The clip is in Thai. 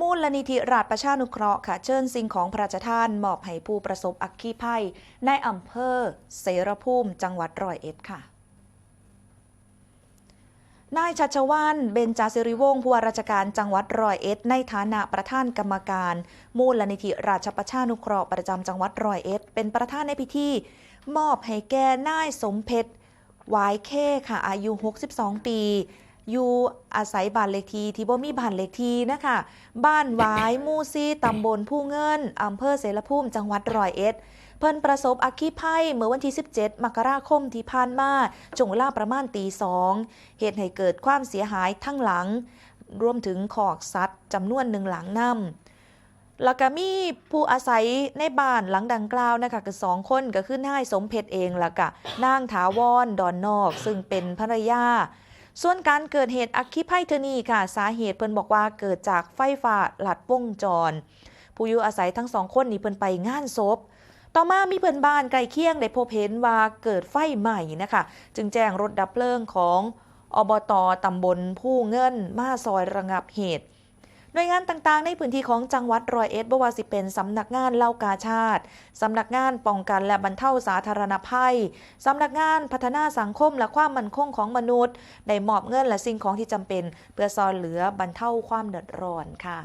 มูลนิธิราชประชานุเคราะห์ค่ะเชิญสิ่งของพระราชทานมอบให้ผู้ประสบอัคคีภัย ในอำเภอเสรภูมิจังหวัดร้อยเอ็ดค่ะนายชัชวานเบญจาสิริวงศ์ผู้ว่าราชการจังหวัดร้อยเอ็ด ในฐานะประธานกรรมการ มูลนิธิราชประชานุเคราะห์ประจำจังหวัดร้อยเอ็ด เป็นประธานในพิธี มอบให้แก่นายสมเพชรวายเข้ค่ะอายุ 62 ปี อยู่อาศัยบ้านเลขที่ที่บ่มีบ้านเลขที่นะคะ บ้านหวายมู่ซีตำบลผู้เงินอำเภอเสรภูมิจังหวัดร้อยเอ็ดเพิ่นประสบอัคคีภัยเมื่อวันที่ 17 มกราคมที่ผ่านมาช่วงเวลาประมาณตีสองเหตุให้เกิดความเสียหายทั้งหลัง รวมถึงขอกสัตว์จำนวนหนึ่งหลังนำแล้วก็มีผู้อาศัยในบ้านหลังดังกล่าวนะคะก็สองคนก็คือนายสมเพชรเองแล้วก็นางถาวรดอนนอก ซึ่งเป็นภรรยา ส่วนการเกิดเหตุอัคคีภัยเทอนี่ค่ะ สาเหตุเพิ่นบอกว่าเกิดจากไฟฟ้าหลัดวงจร ผู้อยู่อาศัยทั้งสองคนนี่เพิ่นไปงานศพต่อมามีเพื่อนบ้านใกล้เคียงได้พบเห็นว่าเกิดไฟใหม่นะคะ จึงแจ้งรถดับเพลิงของอบตตำบลผู้เงินมาซอยระงับเหตุ หน่วยงานต่างๆ ในพื้นที่ของจังหวัดร้อยเอ็ดบวาสิเป็นสำนักงานเล่ากาชาติสำนักงานป้องกันและบรรเทาสาธารณภัยสำนักงานพัฒนาสังคมและความมั่นคงของมนุษย์ ได้มอบเงินและสิ่งของที่จำเป็น เพื่อซอยเหลือบรรเทาความเดือดร้อนค่ะ